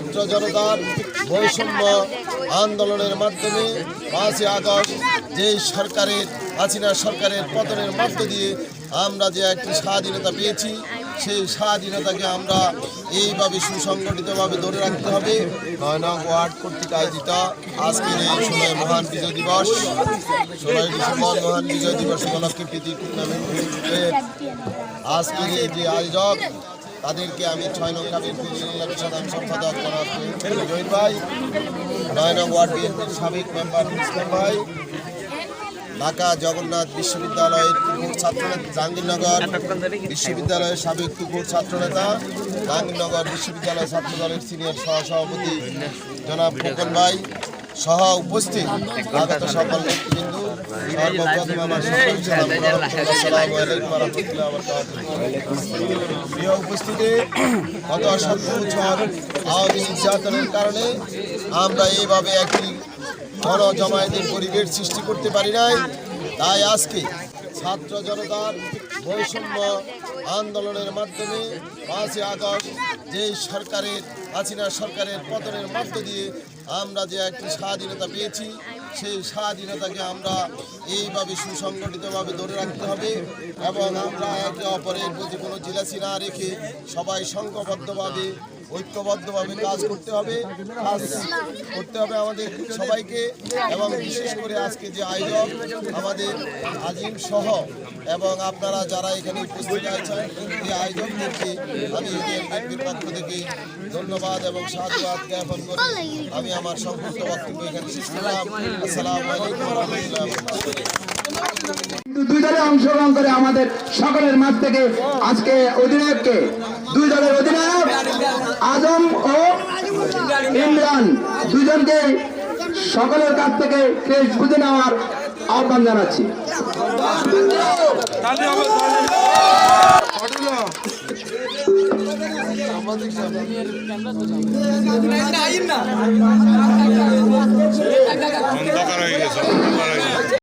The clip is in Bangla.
ছাত্র জনতার বৈষম্য আন্দোলনের মাধ্যমে পাঁচই আগস্ট যে সরকারের, হাসিনা সরকারের পতনের মধ্য দিয়ে আমরা যে একটি স্বাধীনতা পেয়েছি, সেই স্বাধীনতাকে আমরা এইভাবে সুসংগঠিতভাবে ধরে রাখতে হবে। নয় ওয়ার্ড কর্তৃক আয়োজিত আজকের এই সময় মহান বিজয় দিবস। ষোলোই ডিসেম্বর মহান বিজয় দিবস উপলক্ষে প্রীতি টুর্নামেন্টের আজকের যে আয়োজক তাদেরকে আমি ছয় নং কাবির সাধারণ সম্পাদক জনাব জহির ভাই, নয় নং ওয়ার্ড বিএনপির সাবেক মেম্বার ইসলাম ভাই, ঢাকা জগন্নাথ বিশ্ববিদ্যালয়ের তুকুর ছাত্রনেতা, জাহাঙ্গীরনগর বিশ্ববিদ্যালয়ের সাবেক তুকুর ছাত্রনেতা, জাহাঙ্গীরনগর বিশ্ববিদ্যালয় ছাত্র দলের সিনিয়র সহসভাপতি জনাব খোকন ভাই সহ উপস্থিত আগত সকল নেতৃবৃন্দ। প্রিয় উপস্থিতি গত সতেরো বছর আওয়ামী নির্যাতনের কারণে আমরা এইভাবে একটি গণজমায়েতের পরিবেশ সৃষ্টি করতে পারি নাই তাই আজকে ছাত্র জনতার বৈষম্য আন্দোলনের মাধ্যমে পাঁচই আগস্ট যেই সরকারের হাসিনা সরকারের পতনের মধ্য দিয়ে আমরা যে একটি স্বাধীনতা পেয়েছি সেই স্বাধীনতাকে আমরা এইভাবে সুসংগঠিতভাবে ধরে রাখতে হবে এবং আমরা একে অপরের প্রতি কোনো জিলাসি না রেখে সবাই সংঘবদ্ধভাবে, ঐক্যবদ্ধভাবে কাজ করতে হবে। কাজ করতে হবে আমাদের সবাইকে এবং বিশেষ করে আজকে যে আয়োজন আমাদের আজিম সহ এবং আপনারা যারা এখানে উপস্থিত আছেন, এই আয়োজকদেরকে আমি বিএনপির পক্ষ থেকে ধন্যবাদ এবং সাধুবাদ জ্ঞাপন করে। আমি আমার সংক্ষিপ্ত বক্তব্য এখানে শেষ করলাম। কিন্তু দুই দলে অংশগ্রহণ করে আমাদের সকলের মাঝ থেকে আজকে অধিনায়ককে, দুই দলের অধিনায়ক আজম ও ইমরান দুজনকে সকলের কাছ থেকে ক্রেজ বুঝে নেওয়ার আহ্বান জানাচ্ছি। অন্ধকার